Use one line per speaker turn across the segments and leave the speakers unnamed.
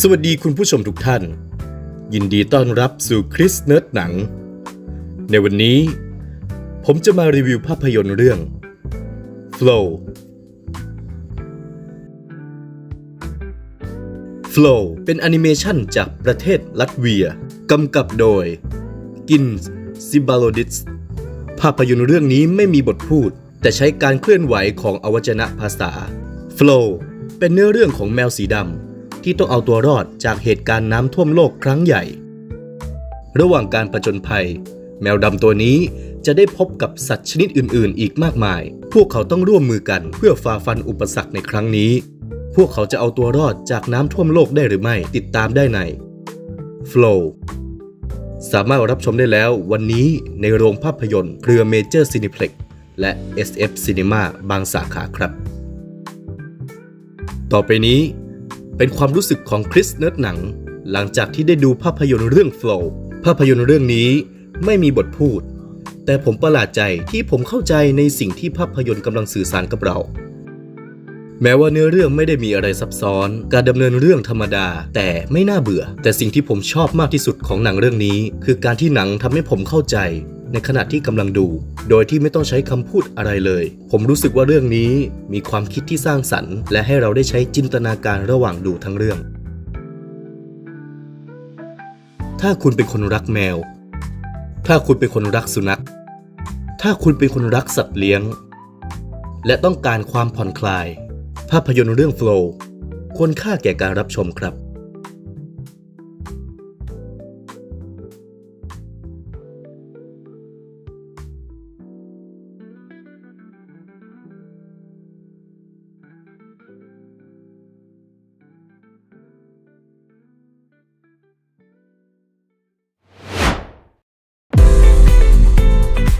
สวัสดีคุณผู้ชมทุกท่าน ยินดีต้อนรับสู่คริสเนิร์ดหนัง ในวันนี้ ผมจะมารีวิวภาพยนตร์เรื่อง Flow Flow เป็นแอนิเมชันจากประเทศลัตเวีย กำกับโดยกินซิบาโลดิสภาพยนตร์เรื่องนี้ไม่มีบทพูด แต่ใช้การเคลื่อนไหวของอวัจนะภาษา Flow เป็นเนื้อเรื่องของแมวสีดำ ที่ต้องเอาตัวรอดจากเหตุการณ์น้ำท่วมโลกครั้งใหญ่ ระหว่างการประจนภัย แมวดำตัวนี้จะได้พบกับสัตว์ชนิดอื่น ๆ อีกมากมาย พวกเขาต้องร่วมมือกันเพื่อฝ่าฟันอุปสรรคในครั้งนี้ พวกเขาจะเอาตัวรอดจากน้ำท่วมโลกได้หรือไม่ติดตามได้ใน Flow สามารถรับชมได้แล้ววันนี้ในโรงภาพยนตร์เครือเมเจอร์ซินิเพล็กและ SF Cinema บางสาขาครับ ต่อไปนี้ เป็นความรู้สึกของคริสเนิร์ดหนัง หลังจากที่ได้ดูภาพยนตร์เรื่อง Flow ภาพยนตร์เรื่องนี้ไม่มีบทพูด แต่ผมประหลาดใจที่ผมเข้าใจในสิ่งที่ภาพยนตร์กำลังสื่อสารกับเรา แม้ว่าเนื้อเรื่องไม่ได้มีอะไรซับซ้อน การดำเนินเรื่องธรรมดา แต่ไม่น่าเบื่อ แต่สิ่งที่ผมชอบมากที่สุดของหนังเรื่องนี้ คือการที่หนังทำให้ผมเข้าใจ ในขณะที่กำลังดู โดยที่ไม่ต้องใช้คำพูดอะไรเลย ผมรู้สึกว่าเรื่องนี้มีความคิดที่สร้างสรรค์ และให้เราได้ใช้จินตนาการระหว่างดูทั้งเรื่อง ถ้าคุณเป็นคนรักแมว ถ้าคุณเป็นคนรักสุนัข ถ้าคุณเป็นคนรักสัตว์เลี้ยง และต้องการความผ่อนคลาย ภาพยนตร์เรื่อง Flow ควรค่าแก่การรับชมครับ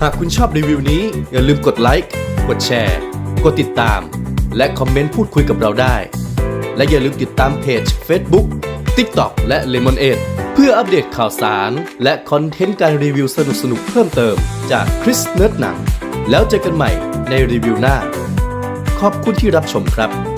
หากคุณชอบรีวิวนี้ อย่าลืมกดไลค์กดแชร์ กดติดตาม และคอมเมนต์พูดคุยกับเราได้ และอย่าลืมติดตามเพจ Facebook TikTok และ Lemonade เพื่ออัปเดตข่าวสาร และคอนเทนต์การรีวิวสนุกๆเพิ่มเติมจากคริสเนิร์ดหนัง แล้วเจอกันใหม่ในรีวิวหน้า ขอบคุณที่รับชมครับ